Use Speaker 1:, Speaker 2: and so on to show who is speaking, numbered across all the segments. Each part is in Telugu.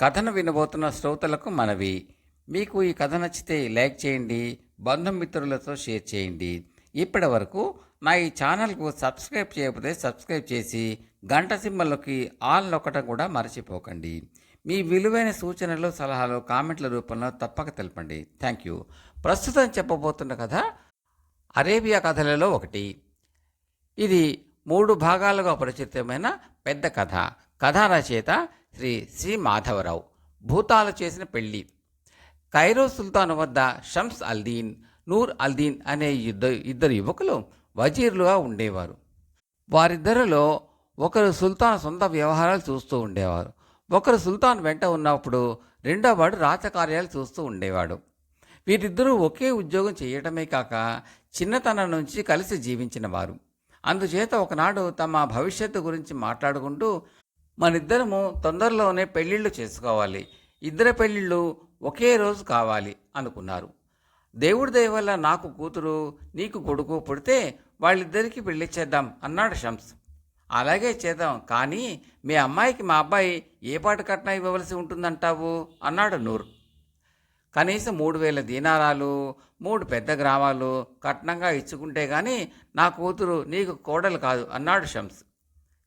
Speaker 1: కథను వినబోతున్న శ్రోతలకు మనవి. మీకు ఈ కథ నచ్చితే లైక్ చేయండి బంధుమిత్రులతో షేర్ చేయండి. ఇప్పటి వరకు నా ఈ ఛానల్కు సబ్స్క్రైబ్ చేయకపోతే సబ్స్క్రైబ్ చేసి గంట సింబల్లోకి ఆల్ నొక్కటం కూడా మర్చిపోకండి. మీ విలువైన సూచనలు సలహాలు కామెంట్ల రూపంలో తప్పక తెలపండి. Thank you. ప్రస్తుతం చెప్పబోతున్న కథ అరేబియా కథలలో ఒకటి. ఇది మూడు భాగాలుగా పరిచితమైన పెద్ద కథ. కథారచయిత శ్రీ శ్రీ మాధవరావు. భూతాలు చేసిన పెళ్ళి. కైరో సుల్తాన్ వద్ద షమ్స్ అల్దీన్ నూర్ అల్దీన్ అనే యుద్ధ ఇద్దరు యువకులు వజీర్లుగా ఉండేవారు. వారిద్దరిలో ఒకరు సుల్తాన్ సొంత వ్యవహారాలు చూస్తూ ఉండేవారు. ఒకరు సుల్తాన్ వెంట ఉన్నప్పుడు రెండో వాడు రాజకార్యాలు చూస్తూ ఉండేవాడు. వీరిద్దరూ ఒకే ఉద్యోగం చేయటమే కాక చిన్నతనం నుంచి కలిసి జీవించిన వారు అందుచేత ఒకనాడు తమ భవిష్యత్తు గురించి మాట్లాడుకుంటూ మనిద్దరము తొందరలోనే పెళ్ళిళ్ళు చేసుకోవాలి. ఇద్దరి పెళ్ళిళ్ళు ఒకే రోజు కావాలి అనుకున్నారు. దేవుడి దయ వల్ల నాకు కూతురు నీకు కొడుకు పుడితే వాళ్ళిద్దరికీ పెళ్ళి చేద్దాం అన్నాడు షమ్స్. అలాగే చేద్దాం కానీ మీ అమ్మాయికి మా అబ్బాయి ఏ పాట కట్నం ఇవ్వవలసి ఉంటుందంటావు? అన్నాడు నూర్. కనీసం మూడు వేల దీనారాలు మూడు పెద్ద గ్రామాలు కట్నంగా ఇచ్చుకుంటే కానీ నా కూతురు నీకు కోడలు కాదు అన్నాడు షమ్స్.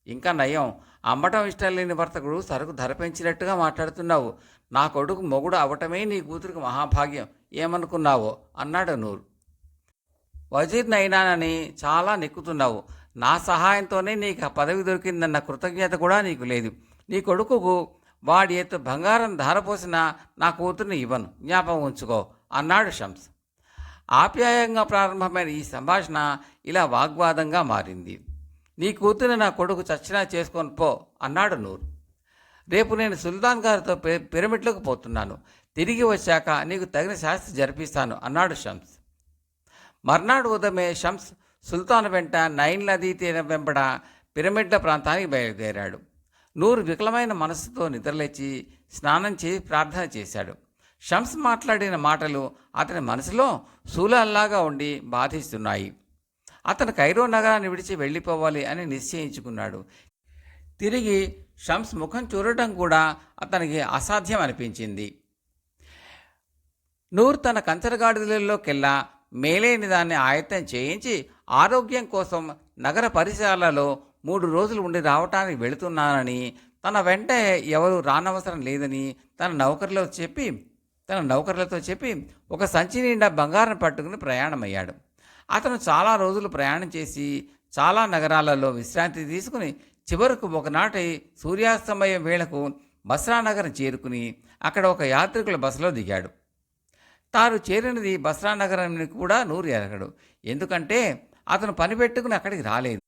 Speaker 1: ఇంకా నయం అమ్మటం ఇష్టం లేని వర్తకుడు సరుకు ధర పెంచినట్టుగా మాట్లాడుతున్నావు. నా కొడుకు మొగుడు అవటమే నీ కూతురికి మహాభాగ్యం. ఏమనుకున్నావో? అన్నాడు నూరు. వజీర్నైనానని చాలా నెక్కుతున్నావు. నా సహాయంతోనే నీకు ఆ పదవి దొరికిందన్న కృతజ్ఞత కూడా నీకు లేదు. నీ కొడుకుకు వాడి ఎత్తు బంగారం ధారపోసిన నా కూతుర్ని ఇవ్వను. జ్ఞాపకం ఉంచుకో అన్నాడు శంస్ ఆప్యాయంగా ప్రారంభమైన ఈ సంభాషణ ఇలా వాగ్వాదంగా మారింది. నీ కూతురు నా కొడుకు చచ్చినా చేసుకొని పో అన్నాడు నూరు. రేపు నేను సుల్తాన్ గారితో పిరమిడ్లకు పోతున్నాను. తిరిగి వచ్చాక నీకు తగిన శాస్త్రి జరిపిస్తాను అన్నాడు షమ్స్. మర్నాడు ఉదయమే షమ్స్ సుల్తాన్ వెంట నైన్ నదీ తీరం వెంబడ పిరమిడ్ల ప్రాంతానికి బయలుదేరాడు. నూరు వికలమైన మనస్సుతో నిద్రలేచి స్నానం చేసి ప్రార్థన చేశాడు. షమ్స్ మాట్లాడిన మాటలు అతని మనసులో శూలాల్లాగా ఉండి బాధిస్తున్నాయి. అతను కైరో నగరాన్ని విడిచి వెళ్ళిపోవాలి అని నిశ్చయించుకున్నాడు. తిరిగి షమ్స్ ముఖం చూడటం కూడా అతనికి అసాధ్యం అనిపించింది. నూర్ తన కంచరగాడిదలలోకెల్లా మేలేని దాన్ని ఆయత్తం చేయించి ఆరోగ్యం కోసం నగర పరిసరాలలో మూడు రోజులు ఉండి రావటానికి వెళుతున్నానని తన వెంట ఎవరు రానవసరం లేదని తన నౌకర్లతో చెప్పి తన నౌకర్లతో చెప్పి ఒక సంచి నిండా బంగారం పట్టుకుని ప్రయాణమయ్యాడు. అతను చాలా రోజులు ప్రయాణం చేసి చాలా నగరాలలో విశ్రాంతి తీసుకుని చివరకు ఒకనాటి సూర్యాస్తమయం వేళకు బస్రా నగరం చేరుకుని అక్కడ ఒక యాత్రికుల బస్సులో దిగాడు. తాను చేరినది బస్రా కూడా నూరు ఎరగడు. ఎందుకంటే అతను పని పెట్టుకుని అక్కడికి రాలేదు.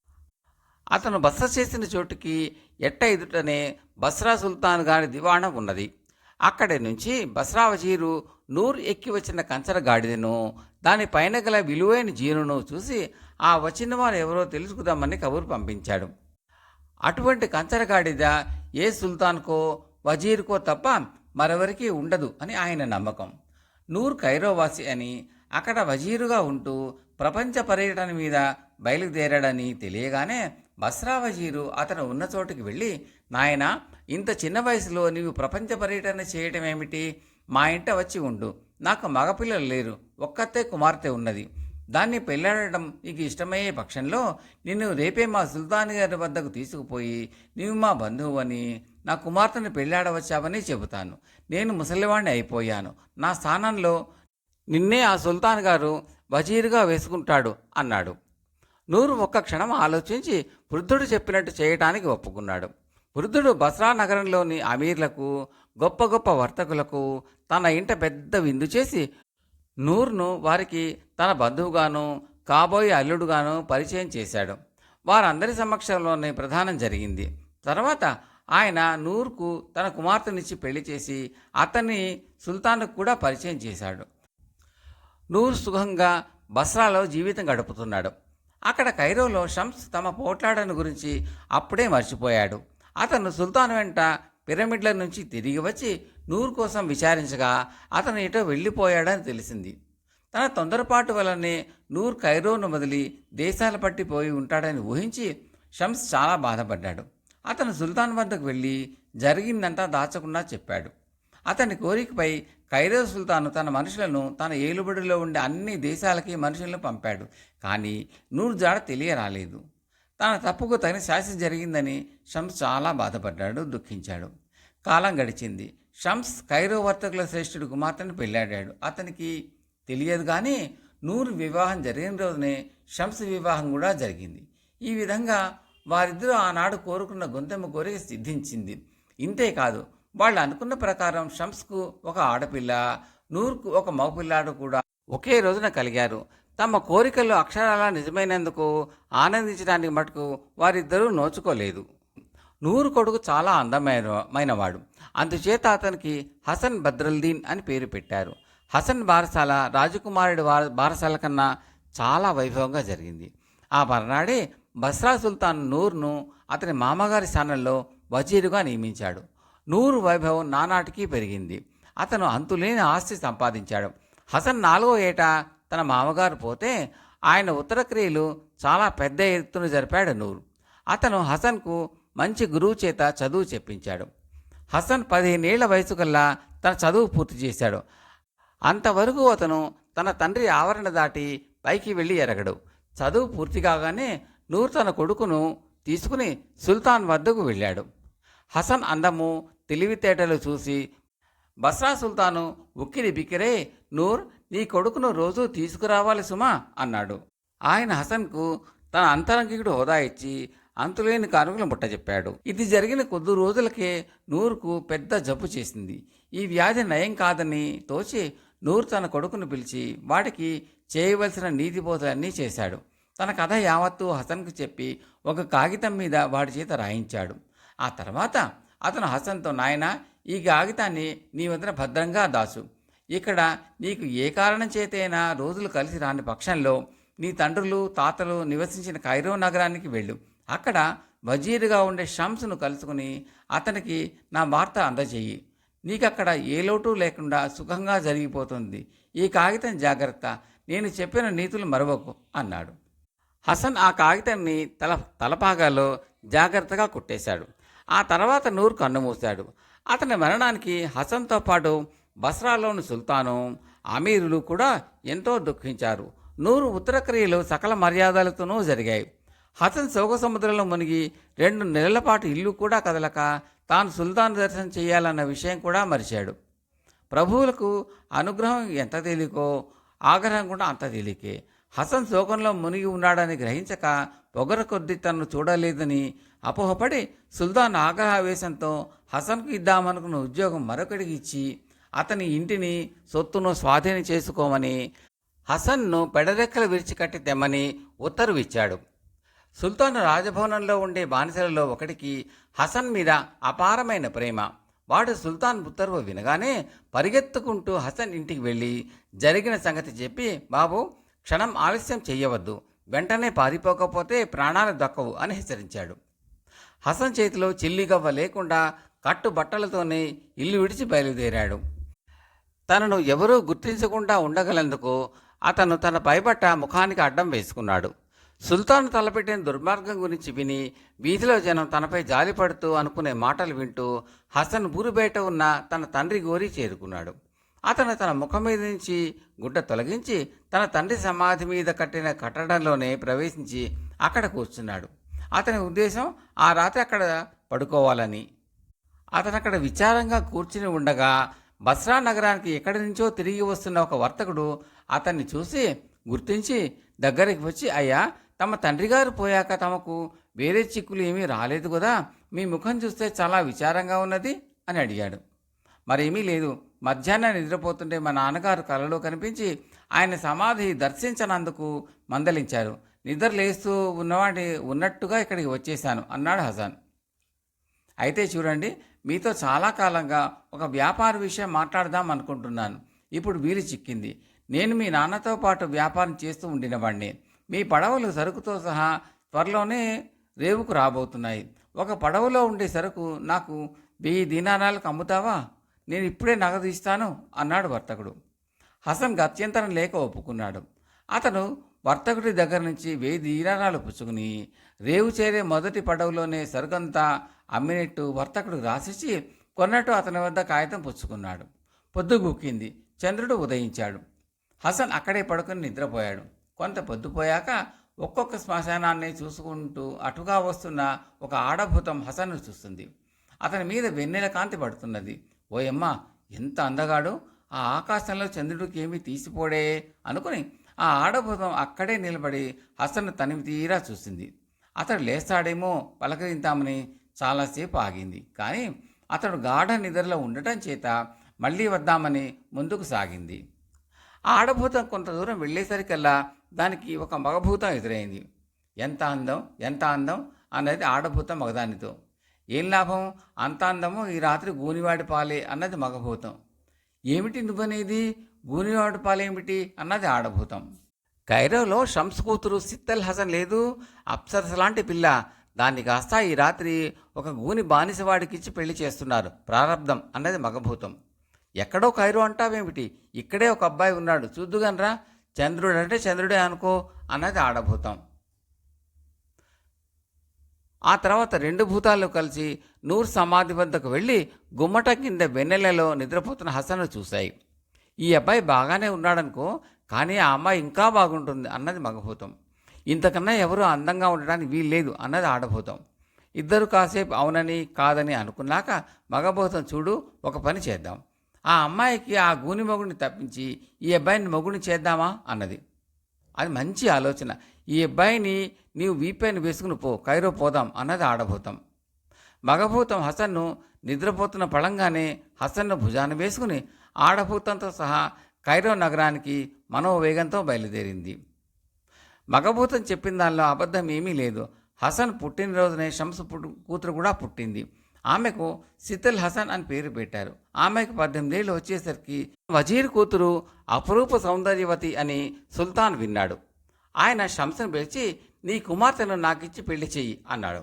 Speaker 1: అతను బస చేసిన చోటుకి ఎట్ట ఎదుటనే బస్రా సుల్తాన్ గారి దివాణం ఉన్నది. అక్కడి నుంచి బస్రా వజీరు నూరు ఎక్కి వచ్చిన కంచర గాడిదను దాని పైన గల విలువైన జీనును చూసి ఆ వచ్చిన వారు ఎవరో తెలుసుకుందామని కబురు పంపించాడు. అటువంటి కంచర గాడిద ఏ సుల్తాన్కో వజీర్కో తప్ప మరెవరికి ఉండదు అని ఆయన నమ్మకం. నూర్ కైరోవాసి అని అక్కడ వజీరుగా ఉంటూ ప్రపంచ పర్యటన మీద బయలుదేరాడని తెలియగానే బస్రా వజీరు అతను ఉన్న చోటుకి వెళ్ళి నాయనా ఇంత చిన్న వయసులో నీవు ప్రపంచ పర్యటన చేయటం ఏమిటి? మా ఇంట వచ్చి ఉండు. నాకు మగపిల్లలు లేరు. ఒక్కతే కుమార్తె ఉన్నది. దాన్ని పెళ్ళాడటం నీకు ఇష్టమయ్యే పక్షంలో నిన్ను రేపే మా సుల్తాన్ గారి వద్దకు తీసుకుపోయి నీవు మా బంధువు అని నా కుమార్తెను పెళ్ళాడవచ్చావని చెబుతాను. నేను ముసలివాణ్ణి అయిపోయాను. నా స్థానంలో నిన్నే ఆ సుల్తాన్ గారు వజీరుగా వేసుకుంటాడు అన్నాడు. నూరు ఒక్క క్షణం ఆలోచించి వృద్ధుడు చెప్పినట్టు చేయటానికి ఒప్పుకున్నాడు. వృద్ధుడు బస్రా నగరంలోని అమీర్లకు గొప్ప గొప్ప వర్తకులకు తన ఇంట పెద్ద విందు చేసి నూర్ను వారికి తన బంధువుగాను కాబోయే అల్లుడుగాను పరిచయం చేశాడు. వారందరి సమక్షంలోనే ప్రధానం జరిగింది. తర్వాత ఆయన నూర్కు తన కుమార్తెనిచ్చి పెళ్ళి చేసి అతన్ని సుల్తాన్కు కూడా పరిచయం చేశాడు. నూర్ సుఖంగా బస్రాలో జీవితం గడుపుతున్నాడు. అక్కడ కైరోలో షమ్స్ తమ పోట్లాడను గురించి అప్పుడే మర్చిపోయాడు. అతను సుల్తాన్ వెంట పిరమిడ్ల నుంచి తిరిగి వచ్చి నూరు కోసం విచారించగా అతను ఎటో వెళ్ళిపోయాడని తెలిసింది. తన తొందరపాటు వలనే నూర్ ఖైరోను వదిలి దేశాల పట్టి పోయి ఉంటాడని ఊహించి షమ్స్ చాలా బాధపడ్డాడు. అతను సుల్తాన్ వద్దకు వెళ్ళి జరిగిందంతా దాచకుండా చెప్పాడు. అతని కోరికపై ఖైరో సుల్తాను తన మనుషులను తన ఏలుబడిలో ఉండే అన్ని దేశాలకి మనుషులను పంపాడు. కానీ నూరు జాడ తెలియరాలేదు. తన తప్పుకు తగిన శాస్త్రం జరిగిందని షమ్స్ చాలా బాధపడ్డాడు దుఃఖించాడు. కాలం గడిచింది. షమ్స్ కైరో వర్తకుల శ్రేష్ఠుడు కుమార్తెను పెళ్ళాడాడు. అతనికి తెలియదు కానీ నూరు వివాహం జరిగిన రోజునే షమ్స్ వివాహం కూడా జరిగింది. ఈ విధంగా వారిద్దరూ ఆనాడు కోరుకున్న గొంతెమ్మ కోరిక సిద్ధించింది. ఇంతేకాదు వాళ్ళు అనుకున్న ప్రకారం షమ్స్కు ఒక ఆడపిల్ల నూర్కు ఒక మగపిల్లాడు కూడా ఒకే రోజున కలిగారు. తమ కోరికలు అక్షరాల నిజమైనందుకు ఆనందించడానికి మటుకు వారిద్దరూ నోచుకోలేదు. నూరు కొడుకు చాలా అందమైనవాడు అందుచేత అతనికి హసన్ బద్రల్దీన్ అని పేరు పెట్టారు. హసన్ బారసాల రాజకుమారుడి వార బారసాల కన్నా చాలా వైభవంగా జరిగింది. ఆ మర్నాడే బస్రా సుల్తాన్ నూర్ను అతని మామగారి స్థానంలో వజీరుగా నియమించాడు. నూరు వైభవం నానాటికి పెరిగింది. అతను అంతులేని ఆస్తి సంపాదించాడు. హసన్ నాలుగో ఏట తన మామగారు పోతే ఆయన ఉత్తరక్రియలు చాలా పెద్ద ఎత్తున జరిపాడు నూరు. అతను హసన్కు మంచి గురువు చేత చదువు చెప్పించాడు. హసన్ పదిహేనేళ్ళ వయసు కల్లా తన చదువు పూర్తి చేశాడు. అంతవరకు అతను తన తండ్రి ఆవరణ దాటి పైకి వెళ్ళి ఎరగడు. చదువు పూర్తి కాగానే నూర్ తన కొడుకును తీసుకుని సుల్తాన్ వద్దకు వెళ్ళాడు. హసన్ అందము తెలివితేటలు చూసి బస్రా సుల్తాను ఉక్కిరి బిక్కిరే నూర్ నీ కొడుకును రోజూ తీసుకురావాలి సుమా అన్నాడు. ఆయన హసన్కు తన అంతరంగికుడు హోదా ఇచ్చి అంతులేని కానుకలు ముట్టజెప్పాడు ఇది జరిగిన కొద్ది రోజులకే నూరుకు పెద్ద జబ్బు చేసింది. ఈ వ్యాధి నయం కాదని తోచి నూరు తన కొడుకును పిలిచి వాడికి చేయవలసిన నీతిబోధలన్నీ చేశాడు. తన కథ యావత్తు హసన్కు చెప్పి ఒక కాగితం మీద వాడి చేత రాయించాడు. ఆ తర్వాత అతను హసన్తో నాయన ఈ కాగితాన్ని నీ వద్ద భద్రంగా దాచు ఇక్కడ నీకు ఏ కారణం చేతైనా రోజులు కలిసి రాని పక్షంలో నీ తండ్రులు తాతలు నివసించిన కైరో నగరానికి వెళ్ళు. అక్కడ వజీరుగా ఉండే షంస్ను కలుసుకుని అతనికి నా వార్త అందజేయి. నీకక్కడ ఏ లోటు లేకుండా సుఖంగా జరిగిపోతుంది. ఈ కాగితం జాగ్రత్త. నేను చెప్పిన నీతులు మరవకు అన్నాడు. హసన్ ఆ కాగితాన్ని తల తలపాగాలో జాగ్రత్తగా కుట్టేశాడు. ఆ తర్వాత నూరు కన్నుమూశాడు అతని మరణానికి హసన్తో పాటు బస్రాలోని సుల్తాను అమీరులు కూడా ఎంతో దుఃఖించారు. నూరు ఉత్తర క్రియలు సకల మర్యాదలతోనూ జరిగాయి. హసన్ శోక సముద్రంలో మునిగి రెండు నెలల పాటు ఇల్లు కూడా కదలక తాను సుల్తాన్ దర్శనం చేయాలన్న విషయం కూడా మరిచాడు. ప్రభువులకు అనుగ్రహం ఎంత తేలికో ఆగ్రహం కూడా అంత తేలికే. హసన్ శోకంలో మునిగి ఉన్నాడని గ్రహించక పొగర కొద్ది తనను చూడలేదని అపోహపడి సుల్తాన్ ఆగ్రహావేశంతో హసన్కు ఇద్దామనుకున్న ఉద్యోగం మరొకడికి ఇచ్చి అతని ఇంటిని సొత్తును స్వాధీనం చేసుకోమని హసన్ను పెడరెక్కలు విరిచికట్టి తెమ్మని ఉత్తర్వు ఇచ్చాడు. సుల్తాన్ రాజభవనంలో ఉండే బానిసలలో ఒకటికి హసన్ మీద అపారమైన ప్రేమ. వాడు సుల్తాన్ ఉత్తర్వు వినగానే పరిగెత్తుకుంటూ హసన్ ఇంటికి వెళ్ళి జరిగిన సంగతి చెప్పి బాబు క్షణం ఆలస్యం చెయ్యవద్దు. వెంటనే పారిపోకపోతే ప్రాణాలు దక్కవు అని హెచ్చరించాడు. హసన్ చేతిలో చిల్లిగవ్వ లేకుండా కట్టు బట్టలతోనే ఇల్లు విడిచి బయలుదేరాడు. తనను ఎవరూ గుర్తించకుండా ఉండగలందుకు అతను తన పైబట్ట ముఖానికి అడ్డం వేసుకున్నాడు. సుల్తాన్ తలపెట్టిన దుర్మార్గం గురించి విని వీధిలో జనం తనపై జాలిపడుతూ అనుకునే మాటలు వింటూ హసన్ ఊరు బయట ఉన్న తన తండ్రి గోరి చేరుకున్నాడు. అతను తన ముఖం మీద నుంచి గుడ్డ తొలగించి తన తండ్రి సమాధి మీద కట్టిన కట్టడంలోనే ప్రవేశించి అక్కడ కూర్చున్నాడు. అతని ఉద్దేశం ఆ రాత్రి అక్కడ పడుకోవాలని. అతను అక్కడ విచారంగా కూర్చుని ఉండగా బస్రా నగరానికి ఎక్కడి నుంచో తిరిగి వస్తున్న ఒక వర్తకుడు అతన్ని చూసి గుర్తించి దగ్గరికి వచ్చి అయ్యా తమ తండ్రి గారు పోయాక తమకు వేరే చిక్కులు ఏమీ రాలేదు కదా మీ ముఖం చూస్తే చాలా విచారంగా ఉన్నది అని అడిగాడు. మరేమీ లేదు. మధ్యాహ్నం నిద్రపోతుంటే మా నాన్నగారు కలలో కనిపించి ఆయన సమాధి దర్శించనందుకు మందలించారు. నిద్ర లేస్తూ ఉన్నవాడి ఉన్నట్టుగా ఇక్కడికి వచ్చేశాను అన్నాడు హసాన్ అయితే చూడండి మీతో చాలా కాలంగా ఒక వ్యాపార విషయం మాట్లాడదాం అనుకుంటున్నాను. ఇప్పుడు వీలు చిక్కింది. నేను మీ నాన్నతో పాటు వ్యాపారం చేస్తూ ఉండినవాడిని మీ పడవలు సరుకుతో సహా త్వరలోనే రేవుకు రాబోతున్నాయి. ఒక పడవలో ఉండే సరుకు నాకు వెయ్యి దీనారాలకు అమ్ముతావా? నేను ఇప్పుడే నగదు ఇస్తాను అన్నాడు వర్తకుడు. హసన్ గత్యంతరం లేక ఒప్పుకున్నాడు. అతను వర్తకుడి దగ్గర నుంచి వెయ్యి దీరారాలు పుచ్చుకుని రేవు చేరే మొదటి పడవలోనే సరుకంతా అమ్మినట్టు వర్తకుడు రాసిచ్చి కొన్నట్టు అతని వద్ద కాగితం పుచ్చుకున్నాడు. పొద్దు గుక్కింది. చంద్రుడు ఉదయించాడు. హసన్ అక్కడే పడుకుని నిద్రపోయాడు. కొంత పొద్దుపోయాక ఒక్కొక్క శ్మశానాన్ని చూసుకుంటూ అటుగా వస్తున్న ఒక ఆడభూతం హసన్ను చూస్తుంది. అతని మీద వెన్నెల కాంతి పడుతున్నది. ఓయమ్మ ఎంత అందగాడు! ఆ ఆకాశంలో చంద్రుడికి ఏమీ తీసిపోడే అనుకుని ఆ ఆడభూతం అక్కడే నిలబడి హసన్ను తనివి తీరా చూసింది. అతడు లేస్తాడేమో పలకరింతామని చాలాసేపు ఆగింది. కానీ అతడు గాఢ నిద్రలో ఉండటం చేత మళ్ళీ వద్దామని ముందుకు సాగింది. ఆ ఆడభూతం కొంత దూరం వెళ్ళేసరికల్లా దానికి ఒక మగభూతం ఎదురైంది. ఎంత అందం? ఎంత అందం? అన్నది ఆడభూతం మగదానితో. ఏం లాభం? అంత అందము ఈ రాత్రి గూనివాడి పాలే అన్నది మగభూతం ఏమిటి నువ్వనేది? గూనివాడు పాలేమిటి అన్నది ఆడభూతం. కైరోలో షమ్స్ కూతురు సిత్తల్ హసన్ లేదు అప్సరస లాంటి పిల్ల. దాన్ని కాస్త ఈ రాత్రి ఒక గూని బానిసవాడికిచ్చి పెళ్ళి చేస్తున్నారు. ప్రారంధం అన్నది మగభూతం. ఎక్కడో కైరో అంటావేమిటి? ఇక్కడే ఒక అబ్బాయి ఉన్నాడు. చూద్దుగనరా చంద్రుడు అంటే చంద్రుడే అనుకో అన్నది ఆడభూతం. ఆ తర్వాత రెండు భూతాలు కలిసి నూర్ సమాధి వద్దకు వెళ్ళి గుమ్మట కింద వెన్నెలలో నిద్రపోతున్న హసన్ను చూశాయి. ఈ అబ్బాయి బాగానే ఉన్నాడనుకో కానీ ఆ అమ్మాయి ఇంకా బాగుంటుంది అన్నది మగభూతం. ఇంతకన్నా ఎవరు అందంగా ఉండడానికి వీల్లేదు అన్నది ఆడభూతం. ఇద్దరు కాసేపు అవునని కాదని అనుకున్నాక మగభూతం చూడు ఒక పని చేద్దాం. ఆ అమ్మాయికి ఆ గూని మొగుడిని తప్పించి ఈ అబ్బాయిని మొగుడిని చేద్దామా అన్నది. అది మంచి ఆలోచన. ఈ అబ్బాయిని నీవు వీపైన వేసుకుని పో కైరో పోదాం అన్నది ఆడభూతం. మగభూతం హసన్ను నిద్రపోతున్న పళంగానే హసన్ను భుజాన వేసుకుని ఆడభూతంతో సహా కైరో నగరానికి మనోవేగంతో బయలుదేరింది. మగభూతం చెప్పిన దానిలో అబద్ధం ఏమీ లేదు. హసన్ పుట్టినరోజునే షంస్ పుట్టు కూతురు కూడా పుట్టింది. ఆమెకు సితల్ హసన్ అని పేరు పెట్టారు. ఆమెకు పద్దెనిమిదేళ్ళు వచ్చేసరికి వజీర్ కూతురు అపురూప సౌందర్యవతి అని సుల్తాన్ విన్నాడు. ఆయన షంస్ను పిలిచి నీ కుమార్తెను నాకిచ్చి పెళ్ళి చెయ్యి అన్నాడు.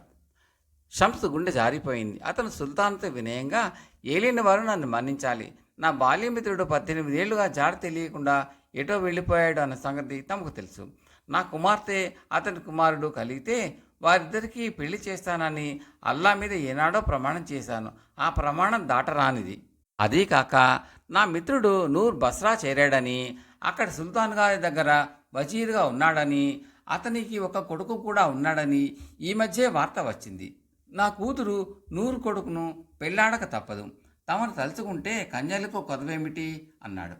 Speaker 1: షంస్ గుండె జారిపోయింది. అతను సుల్తాన్తో వినయంగా ఏలిన వారు నన్ను మన్నించాలి. నా బాల్యమిత్రుడు పద్దెనిమిది ఏళ్ళుగా జాడ తెలియకుండా ఎటో వెళ్ళిపోయాడు అన్న సంగతి తమకు తెలుసు. నా కుమార్తె అతని కుమారుడు కలిగితే వారిద్దరికీ పెళ్ళి చేస్తానని అల్లా మీద ఏనాడో ప్రమాణం చేశాను. ఆ ప్రమాణం దాటరానిది. అదీ కాక నా మిత్రుడు నూర్ బస్రా చేరాడని అక్కడ సుల్తాన్ గారి దగ్గర వజీర్గా ఉన్నాడని అతనికి ఒక కొడుకు కూడా ఉన్నాడని ఈ మధ్య వార్త వచ్చింది. నా కూతురు నూరు కొడుకును పెళ్ళాడక తప్పదు. తమను తలుచుకుంటే కన్యలకు కొదవేమిటి అన్నాడు.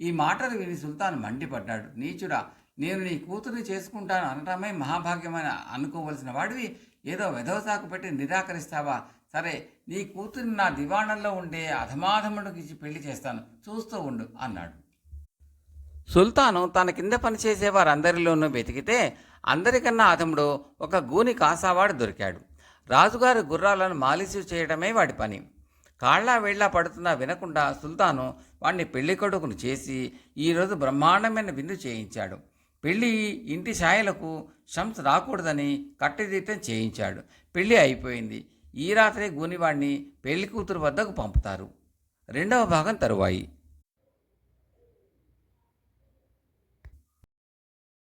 Speaker 1: ఈ మాటలు విని సుల్తాన్ మండిపడ్డాడు. నీచుడా నేను నీ కూతుర్ని చేసుకుంటాను అనటమే మహాభాగ్యమని అనుకోవలసిన వాడివి. ఏదో వెధవసాకు పెట్టి నిరాకరిస్తావా? సరే నీ కూతురిని నా దివాణంలో ఉండే అధమాధముడికి ఇచ్చి పెళ్ళి చేస్తాను. చూస్తూ ఉండు అన్నాడు. సుల్తాను తన కింద పనిచేసే వారందరిలోనూ వెతికితే అందరికన్నా అతముడు ఒక గూని కాసావాడు దొరికాడు. రాజుగారి గుర్రాలను మాలిసి చేయడమే వాడి పని. కాళ్ళ వేళ్ళ పడుతున్నా వినకుండా సుల్తాను వాణ్ణి పెళ్ళి కొడుకును చేసి ఈరోజు బ్రహ్మాండమైన విందు చేయించాడు. పెళ్ళి ఇంటి ఛాయలకు షంస్ రాకూడదని కట్టదిట్టం చేయించాడు. పెళ్ళి అయిపోయింది. ఈ రాత్రే గూనివాణ్ణి పెళ్ళి కూతురు వద్దకు పంపుతారు. రెండవ భాగం తరువాయి.